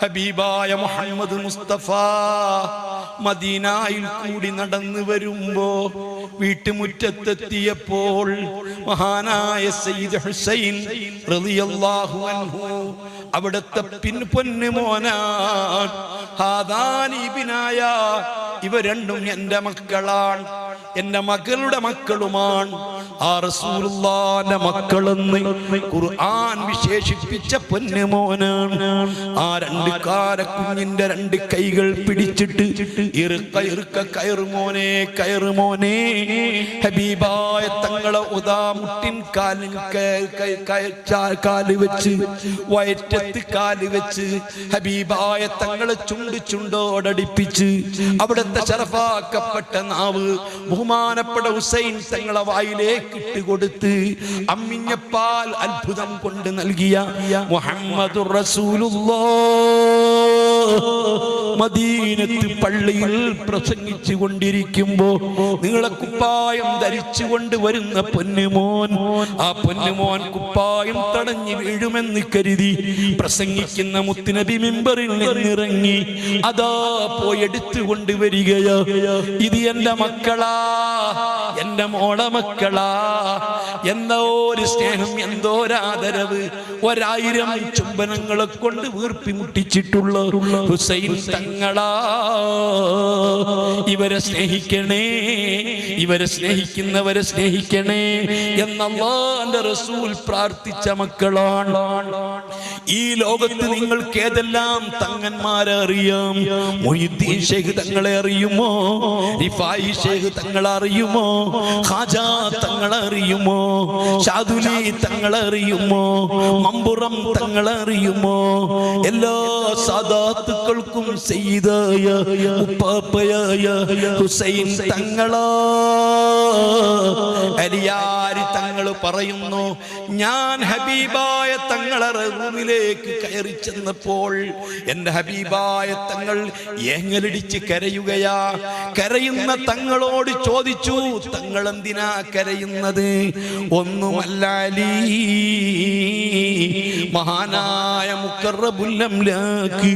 ഹബീബായ മുഹമ്മദ് മുസ്തഫ. മദീനായിൽ കൂടി നടന്നു വരുമ്പോ വീട്ടുമുറ്റത്തെത്തിയപ്പോൾ മഹാനായ സയ്യിദ് ഹുസൈൻ റളിയല്ലാഹു അൻഹു അവിടത്തെ പിൻ മോനാ ഹാദാനി ഹാദാനീബിനായ ഇവ രണ്ടും എന്റെ മക്കളാണ്. എന്റെ മകളുടെ മക്കളുമാണ്. ആ റസൂലുള്ളാന്റെ മക്കളെന്ന് ഖുർആൻ വിശേഷിപ്പിച്ച പൊന്നുമോനാണ്. ആ രണ്ട് കാരക്കുഞ്ഞിന്റെ രണ്ട് കൈകൾ പിടിച്ചിട്ട് ഇറുക്ക ഇറുക്ക കയറുമോനെ കയറുമോനെ ഹബീബായ തങ്ങളെ ഉദാമുട്ടിൻ കാലിൽ ക- ക- ക- ചാ- കാൽ വെച്ച് വയറ്റത്ത് കാൽ വെച്ച് ഹബീബായ തങ്ങളെ ചുണ്ട് ചുണ്ടോടടിപ്പിച്ച് അവിടുത്തെ ശറഫാക്കപ്പെട്ട നാവ് ബഹുമാനപ്പെട്ട ഹുസൈൻ തങ്ങളെ വായിലേക്ക് ഇട്ടുകൊടുത്ത് കൊടുത്ത് അമ്മിഞ്ഞപ്പാൽ അത്ഭുതം കൊണ്ട് നൽകിയ മുഹമ്മദ് മദീനത്ത് പള്ളിയിൽ പ്രസംഗിച്ചു കൊണ്ടിരിക്കുമ്പോ നിങ്ങളെ കുപ്പായം ധരിച്ചുകൊണ്ട് വരുന്ന പൊന്നുമോൻ ആ പൊന്നുമോൻ കുപ്പായം തടഞ്ഞു വീഴുമെന്ന് കരുതി പ്രസംഗിക്കുന്ന മുത്തുനബി മെമ്പറിൽ നിന്നിറങ്ങി അതാ പോയി എടുത്തുകൊണ്ട് വരികയാ ഇത് എന്റെ മക്കളാ എന്റെ മോളെ മക്കളാ എന്തോ ഒരു സ്നേഹം എന്തോ ഒരാദരവ് ഒരായിരം ചുംബനങ്ങളെ കൊണ്ട് വീർപ്പി മുട്ടിച്ചിട്ടുള്ള ഹുസൈൻ തങ്ങളാ. ഇവരെ സ്നേഹിക്കണേ ഇവരെ സ്നേഹിക്കുന്നവരെ സ്നേഹിക്കണേ എന്നല്ലാന്റെ റസൂൽ പ്രാർത്ഥിച്ച മക്കളാണ്. ഈ ലോകത്ത് നിങ്ങൾക്ക് ഏതെല്ലാം തങ്ങന്മാരെ അറിയാം? മൊയ്തീൻ ഷെയ്ഖ് തങ്ങളെ അറിയുമോ? റിഫായി ഷെയ്ഖ് തങ്ങളെ അറിയുമോ? ഖാജ തങ്ങളറിയുമോ? ഷാദുലി തങ്ങളറിയുമോ? മമ്പുറം തങ്ങളറിയുമോ? എല്ലാ സാദാത്തുക്കൾക്കും ചെയ്തായ ഉപ്പാപ്പയായ ഹുസൈൻ തങ്ങളാ. അലിയാരി പറയുന്നു ഞാൻ ഹബീബായ തങ്ങളെ റൂമിലേക്ക് കയറി ചെന്നപ്പോൾ എന്റെ ഹബീബായ തങ്ങൾ ഏങ്ങലിടിച്ച് കരയുകയാ. കരയുന്ന തങ്ങളോട് ചോദിച്ചു തങ്ങൾ എന്തിനാ കരയുന്നത്? ഒന്നുമല്ല അലി മഹാനായ മുക്കറബുല്ലംലാക്ക്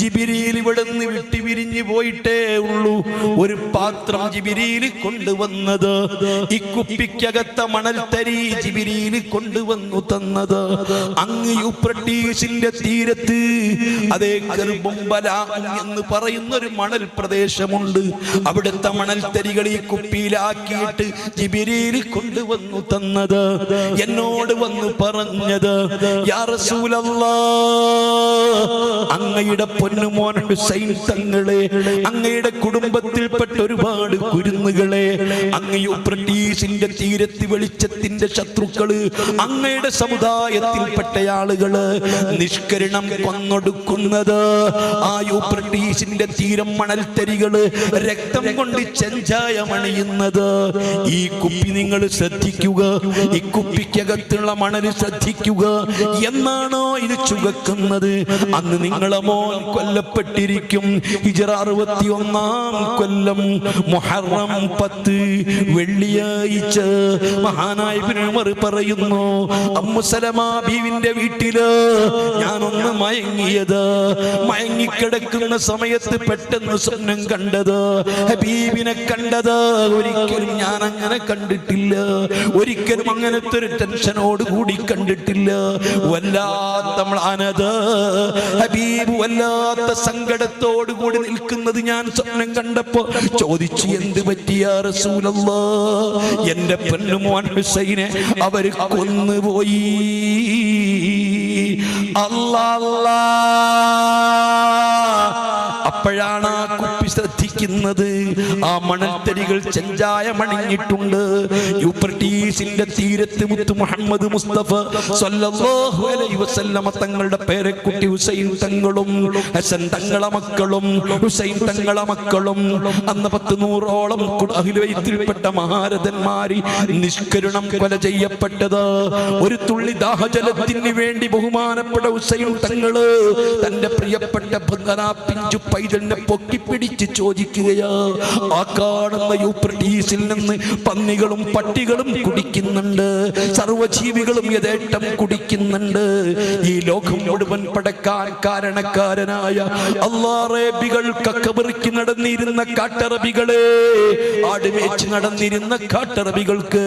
ജിബിരിയിൽ ഇവിടുന്ന് വിട്ടി വിരിഞ്ഞു പോയിട്ടേ ഉള്ളൂ. ഒരു പാത്രം ജിബിരിയിൽ കൊണ്ടുവന്നത്. ഈ കുപ്പിക്കകത്ത മണൽത്തരി ജിബിരിയിൽ കൊണ്ടുവന്നു തന്നത്. അങ്ങ് യുപ്രട്ടീസിന്റെ തീരത്ത്. അതേ കർബുംബല എന്ന് പറയുന്ന ഒരു മണൽ പ്രദേശമുണ്ട്. അവിടുത്തെ മണൽത്തരികൾ ഈ കുപ്പിയിലാക്കിയിട്ട് ജിബിരിയിൽ കൊണ്ടുവന്നു തന്നത്. എന്നോട് വന്ന് പറഞ്ഞത് അങ്ങയുടെ പൊന്നുമോൻ ഹുസൈൻ തങ്ങളെ അങ്ങയുടെ കുടുംബത്തിൽപ്പെട്ട ഒരുപാട് കുരുന്നുകളെ അങ്ങ് യുപ്രട്ടീസിന്റെ തീരത്ത് വെളിച്ചത്തിന്റെ ശത്രുക്കൾ അങ്ങയുടെ സമുദായത്തിൽപ്പെട്ട ആളുകൾ നിഷ്കരണം കൊന്നൊടുക്കുന്നത് ആ യൂപ്രട്ടീസിന്റെ തീരം മണൽത്തരികൾ രക്തം കൊണ്ട് ചെഞ്ചായമണിയുന്നത്. ഈ കുപ്പി നിങ്ങൾ ശ്രദ്ധിക്കുക ഈ കുപ്പിക്കകത്തുള്ള മണൽ ശ്രദ്ധിക്കുക. എന്നാണോ ഇത് ചുകക്കുന്നത് അന്ന് നിങ്ങളെ കൊല്ലപ്പെട്ടിരിക്കും. ഹിജറ അറുപത്തി ഒന്നാം കൊല്ലം മുഹറം പത്ത് വെള്ളിയാഴ്ച മഹാനായ ഉമർ പറയുന്നു അമ്മുസലമാ ബീവിന്റെ വീട്ടിൽ ഞാനൊന്ന് മയങ്ങിയത്. മയങ്ങിക്കിടക്കുന്ന സമയത്ത് പെട്ടെന്ന് സ്വപ്നം കണ്ടത്. ഹബീബിനെ കണ്ടത്. ഒരിക്കലും ഞാൻ അങ്ങനെ കണ്ടിട്ടില്ല. ഒരിക്കലും അങ്ങനത്തെ ഒരു ടെൻഷനോട് കൂടി കണ്ടിട്ടില്ല. വല്ലാത്ത മ്ലാനത. ഹബീബ് വല്ലാത്ത സങ്കടത്തോട് കൂടി നിൽക്കുന്നത് ഞാൻ സ്വപ്നം കണ്ടപ്പോ ചോദിച്ചു എന്ത് പറ്റിയ റസൂലല്ലാ? എന്റെ പെണ്ണുമോൻ ഹുസൈനെ അവർ കൊന്നുപോയി. അല്ലാ അപ്പോഴാണ് ആ കുപ്പി ശ്രദ്ധിക്കുന്നത് ആ മണൽത്തരികൾ ചെഞ്ചായ മണിഞ്ഞിട്ടുണ്ട് യൂപ്രട്ടീസിന്റെ തീരത്ത് മുത്ത് മുഹമ്മദ് മുസ്തഫ സല്ലല്ലാഹു അലൈഹി വസല്ലമ തങ്ങളുടെ പേരക്കുട്ടി ഹുസൈൻ തങ്ങളും ഹസൻ തങ്ങളെ മക്കളും ഹുസൈൻ തങ്ങളെ മക്കളും അന്ന് പത്ത് നൂറോളം അഹ്ലുബൈത്തിൽപ്പെട്ട മഹാരഥന്മാരി നിഷ്കരുണം കൊല ചെയ്യപ്പെട്ടത്. ഒരു തുള്ളി ദാഹജലത്തിന് വേണ്ടി ബഹുമാനപ്പെട്ട ഹുസൈൻ തങ്ങൾ തന്റെ പ്രിയപ്പെട്ട പിഞ്ചു പൈതലിനെ പൊക്കിപ്പിടിച്ച് ചോദിക്കുകയാ ആ കാണുന്ന യൂപ്രട്ടീസിൽ നിന്ന് പന്നികളും പട്ടികളും കുടിക്കുന്നുണ്ട് സർവജീവികളും യഥേട്ടം കുടിക്കുന്നുണ്ട്. ഈ ലോകം മുഴുവൻ പടക്കാൻ കാരണക്കാരനായ അള്ളാറേബികൾ കക്കബറിക്ക് നടന്നിരുന്ന കാട്ടറബികളെ ആടുമേച്ച് നടന്നിരുന്ന കാട്ടറബികൾക്ക്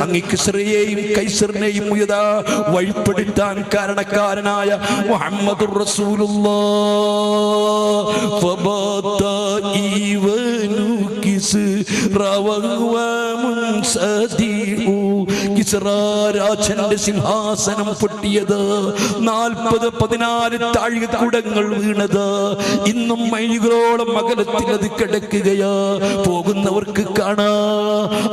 അങ്ങ് ശ്രീയെയും കൈസറിനെയും ഉയതാ വഴിപ്പെടുത്താൻ കാരണക്കാരനായ റസൂലുള്ള. റസൂലുള്ളാഹ് ഈവനു കിസ്റവമുൻസദിഉ കിസ്റ രാജന്റെ സിംഹാസനം പൊട്ടിയത്. നാൽപ്പത് പതിനാല് താഴികക്കുടങ്ങൾ വീണത്. ഇന്നും മൈലുകളോളം അകലത്തിൽ അത് കിടക്കുകയാ. പോകുന്നവർക്ക് കാണാ.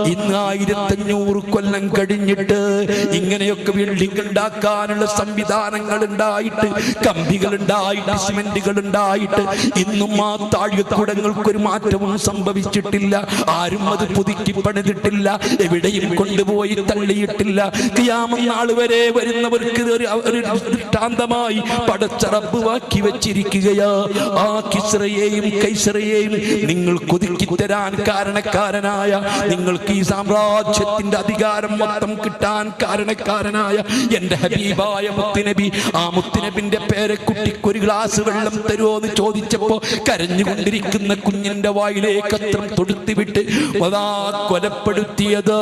ഇന്ന് ആയിരത്തഞ്ഞൂറ് കൊല്ലം കഴിഞ്ഞിട്ട് ഇങ്ങനെയൊക്കെ ബിൽഡിംഗ് ഉണ്ടാക്കാനുള്ള സംവിധാനങ്ങൾ ഉണ്ടായിട്ട് കമ്പികൾ ഉണ്ടായിട്ട് സിമെന്റുകൾ ഉണ്ടായിട്ട് ഇന്നും ആ താഴികക്കുടങ്ങൾക്ക് ഒരു മാറ്റവും സംഭവിച്ചിട്ടില്ല. ആരും അത് പുതുക്കി പണിതിട്ടില്ല. എവിടെയും കൊണ്ടുപോയി തള്ളിയിട്ടില്ല. കിയാമം നാൾ വരെ വരുന്നവർക്ക് ദൃഷ്ടാന്തമായി പടച്ചറപ്പുവാക്കി വെച്ചിരിക്കുകയാ. ആ കിസ്രയെയും കൈസറയെയും നിങ്ങൾ കൊതുക്കി തരാൻ കാരണക്കാരനായ നിങ്ങൾക്ക് ഈ സാമ്രാജ്യത്തിന്റെ അധികാരം മൊത്തം കിട്ടാൻ കാരണക്കാരനായ എന്റെ ഹബീബായ മുത്തുനബി ആ മുത്തുനബിന്റെ പേരക്കുട്ടിക്ക് ഒരു ഗ്ലാസ് വെള്ളം തരുമോ എന്ന് ചോദിച്ചപ്പോ കരഞ്ഞുകൊണ്ടിരിക്കുന്ന കുഞ്ഞിന്റെ വായിലേക്ക് അത്രം തൊടുത്തിവിട്ട് കൊലപ്പെടുത്തിയത്.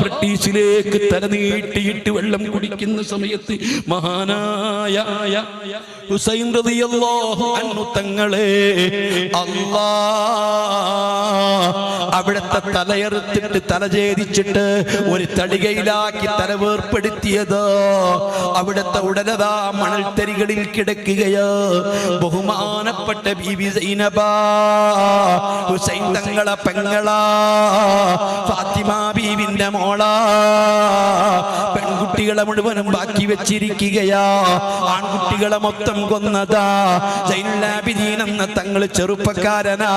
ബ്രിട്ടീഷിലേക്ക് തല നീട്ടിയിട്ട് വെള്ളം കുടിക്കുന്ന സമയത്ത് മഹാനായ ഹുസൈൻ അൻഹു തങ്ങളെ അല്ലാ അവിടുത്തെ തലയെറുത്തിട്ട് തലചേദിച്ചിട്ട് ഒരു തടികയിലാക്കി തല വേർപ്പെടുത്തിയത്. അവിടുത്തെ ഉടലതാ മണൽത്തരികളിൽ കിടക്കുകയോ. ബഹുമാനപ്പെട്ട ബീബി സൈനബ ഹുസൈൻ തങ്ങളെ പെങ്ങളാ ഫാത്തിമ ബീവിന്റെ മോളാ. പെൺകുട്ടികളെ മുഴുവനും ബാക്കി വെച്ചിരിക്കുകയാ. ആൺകുട്ടികളെ മൊത്തം കൊന്നതാ. ജൈലാബിദീൻ എന്ന തങ്ങൾ ചെറുപ്പക്കാരനാ.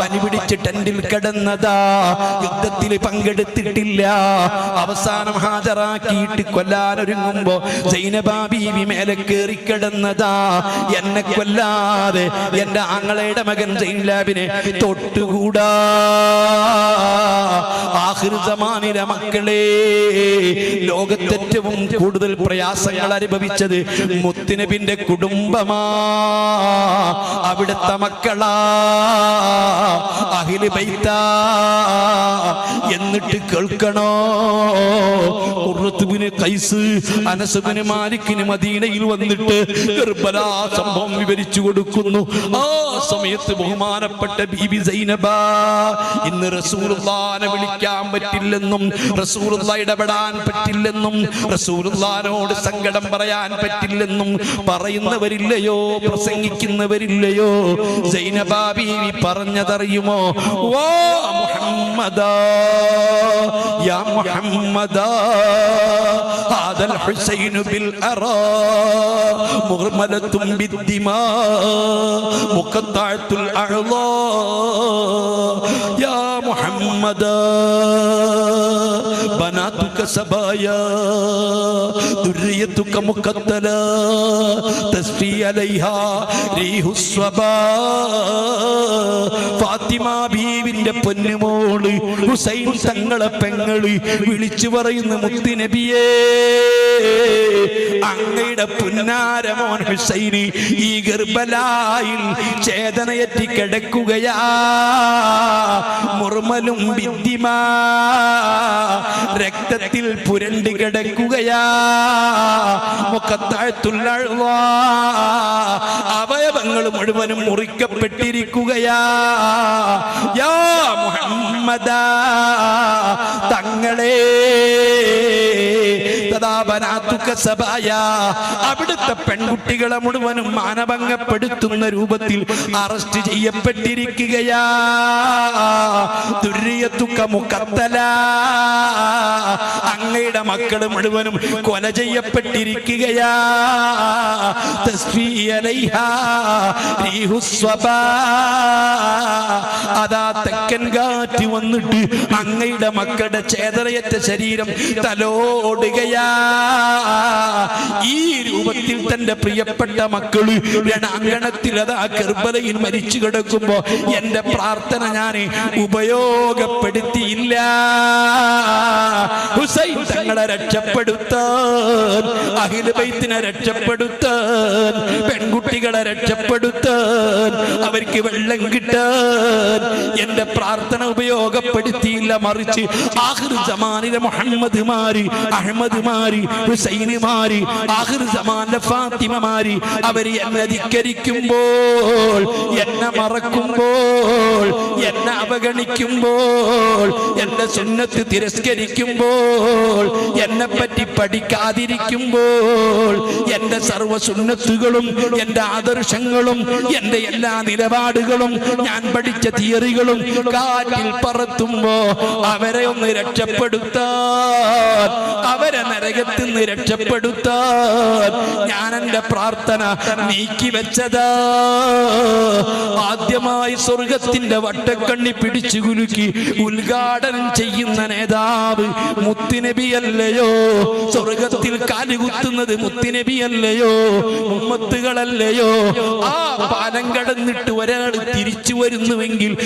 പനി പിടിച്ച് ടെന്റിൽ കിടന്നതാ. യുദ്ധത്തിൽ പങ്കെടുത്തിട്ടില്ല. അവസാനം ഹാജരാക്കിയിട്ട് കൊല്ലാനൊരുങ്ങുമ്പോ ജൈനബാ ബീവി മേലെ കയറി കിടന്നതാ. എന്നെ കൊല്ലാതെ എന്റെ ആങ്ങളയുടെ മകൻ ജൈനാബിനെ തൊട്ടുകൂടാ. ആഹൃതമാനിലെ മക്കളെ ലോകത്തേറ്റവും കൂടുതൽ പ്രയാസങ്ങൾ അനുഭവിച്ചത് മുത്തിനബിന്റെ കുടുംബമാ. അവിടുത്തെ മക്കളാ അഹിൽ ബൈത്താ. എന്നിട്ട് കേൾക്കണോ? കുറത്തുബിന് കൈസ് അനസുബിന് മാലിക്കിന് മദീനയിൽ വന്നിട്ട് കർബല സംഭവം വിവരിച്ചു കൊടുക്കുന്നു. ആ സമയത്ത് ബഹുമാനപ്പെട്ട ബീബി സൈനബ ഇന്ന് റസൂലുള്ളാനെ വിളിക്കാൻ പറ്റില്ലെന്നും റസൂലുള്ള ഇടപെടാൻ പറ്റില്ലെന്നും റസൂലുള്ളാനോട് സങ്കടം പറയാൻ പറ്റില്ലെന്നും പറയുന്നവരില്ലയോ പ്രസംഗിക്കുന്നവരില്ലയോ? സൈനബാ ബീവി പറഞ്ഞതറിയുമോ? ഓ മുഹമ്മദാ യാ മുഹമ്മദാ ആദൽ ഹുസൈനു ബിൽ അറാ മുഹമ്മദത്തും ബിദ്ദിമാ മുഖത്താഴത്തുൽ അഹ്ലാ യാ മുഹമ്മദാ. بناتك سبايا ذريتك مقتلة تسفي عليها ريح الصبا ഫാത്തിമ ബീവിന്റെ പൊന്നുമോള് ഹുസൈൻ തങ്ങളെ പെങ്ങള് വിളിച്ചു പറയുന്ന മുത്തുനബിയേ അങ്ങയുടെ പുന്നാരമോൻ ഹുസൈന് ഈ ഗർഭലായിൽ ചേതനയറ്റി കിടക്കുകയാ മുർമലും ബിദ്ദിമാ രക്തത്തിൽ പുരണ്ടി കിടക്കുകയാ. മുഖത്താഴ്ത്തുള്ള അവയവങ്ങൾ മുഴുവനും മുറിക്കപ്പെട്ടിരിക്കുകയാ. യാ മുഹമ്മദ തങ്ങളെ അവിടുത്തെ പെൺകുട്ടികളെ മുഴുവനും മാനഭംഗപ്പെടുത്തുന്ന രൂപത്തിൽ അറസ്റ്റ് ചെയ്യപ്പെട്ടിരിക്കുകയാ. അങ്ങയുടെ മക്കൾ മുഴുവനും കൊല ചെയ്യപ്പെട്ടിരിക്കുകയാ. അതാ തെക്കൻ കാറ്റ് വന്നിട്ട് അങ്ങയുടെ മക്കളുടെ ചേതറയറ്റ ശരീരം തലോടുകയാ. ഈ രൂപത്തിൽ തന്റെ പ്രിയപ്പെട്ട മക്കൾ രണാങ്കണത്തിൽ അതാ കർബലയിൽ മരിച്ചു കിടക്കുമ്പോ എന്റെ പ്രാർത്ഥന ഞാൻ ഉപയോഗപ്പെടുത്തിയില്ല. ഹുസൈൻ തങ്ങളെ രക്ഷപ്പെടുത്താൻ അഖില ബൈത്തിനെ രക്ഷപ്പെടുത്താൻ പെൺകുട്ടികളെ രക്ഷപ്പെടുത്താൻ അവർക്ക് വെള്ളം കിട്ടാൻ എന്റെ പ്രാർത്ഥന ഉപയോഗപ്പെടുത്തിയില്ല മറിച്ച് ആഹിർ ജമാനിലെ മുഹമ്മദ് മാരി അഹമ്മദ് മാരി ഹുസൈന് മാരി ആഹിർ ജമാന്റെ ഫാത്തിമ മാരി അവർ എന്നെ ധിക്കരിക്കുമ്പോൾ എന്നെ മറക്കുമ്പോൾ എന്നെ അവഗണിക്കുമ്പോൾ എന്റെ സുന്നത്ത് തിരസ്കരിക്കുമ്പോൾ എന്നെ പറ്റി പഠിക്കാതിരിക്കുമ്പോൾ എന്റെ സർവ സുന്നത്തുകളും എന്റെ ആദർശങ്ങളും എന്റെ എല്ലാ നിലപാടുകളും ഞാൻ പഠിച്ച തിയറികളും കാറ്റിൽ പറത്തുമ്പോ അവരെ ഒന്ന് രക്ഷപ്പെടുത്താൻ അവരെ നരകത്തിൽ നിന്ന് രക്ഷപ്പെടുത്താൻ ഞാൻ എന്റെ പ്രാർത്ഥന നീക്കി വെച്ചതാ. ആദ്യമായി സ്വർഗത്തിന്റെ വട്ടക്കണ്ണി പിടിച്ചു കുലുക്കി ഉദ്ഘാടനം ചെയ്യുന്ന നേതാവ് മുത്തുനബിയല്ലയോ? സ്വർഗത്തിൽ കാലുകുത്തുന്നത് മുത്തുനബിയല്ലയോ? ഉമ്മത്തുകളല്ലയോ? ആ പാലം കടന്നിട്ട് ഒരാൾ തിരിച്ചു വരുന്നുവെങ്കിൽ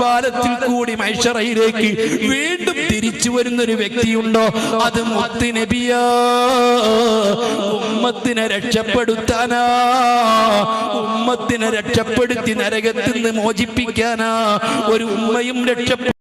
പാലത്തിൽ കൂടി മൈഷറയിലേക്ക് വീണ്ടും തിരിച്ചു വരുന്ന ഒരു വ്യക്തിയുണ്ടോ? അത് മുത്തുനബിയാ ഉമ്മത്തിനെ രക്ഷപ്പെടുത്താനാ. ഉമ്മത്തിനെ രക്ഷപ്പെടുത്തി നരകത്തിൽ നിന്ന് മോചിപ്പിക്കാനാ. ഒരു ഉമ്മയും രക്ഷപ്പെടു